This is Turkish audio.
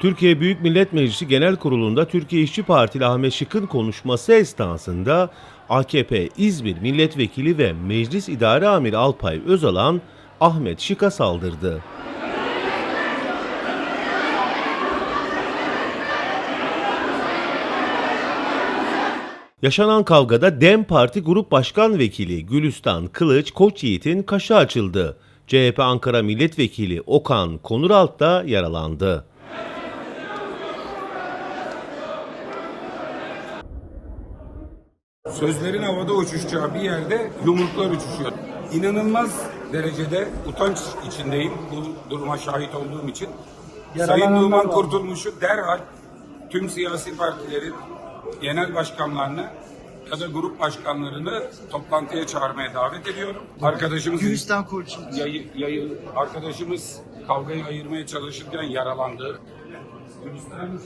Türkiye Büyük Millet Meclisi Genel Kurulu'nda Türkiye İşçi Partili Ahmet Şık'ın konuşması esnasında AKP İzmir Milletvekili ve Meclis İdare Amiri Alpay Özalan Ahmet Şık'a saldırdı. Yaşanan kavgada DEM Parti Grup Başkan Vekili Gülistan Kılıç Koçyiğit'in kaşı açıldı. CHP Ankara Milletvekili Okan Konuralt da yaralandı. Sözlerin havada uçuşacağı bir yerde yumruklar uçuşuyor. İnanılmaz derecede utanç içindeyim bu duruma şahit olduğum için. Sayın Numan Kurtulmuş'u derhal tüm siyasi partilerin genel başkanlarını ya da grup başkanlarını toplantıya çağırmaya davet ediyorum. Arkadaşımız Gülistan yayı, yayı, arkadaşımız kavgayı ayırmaya çalışırken yaralandı. Gülistan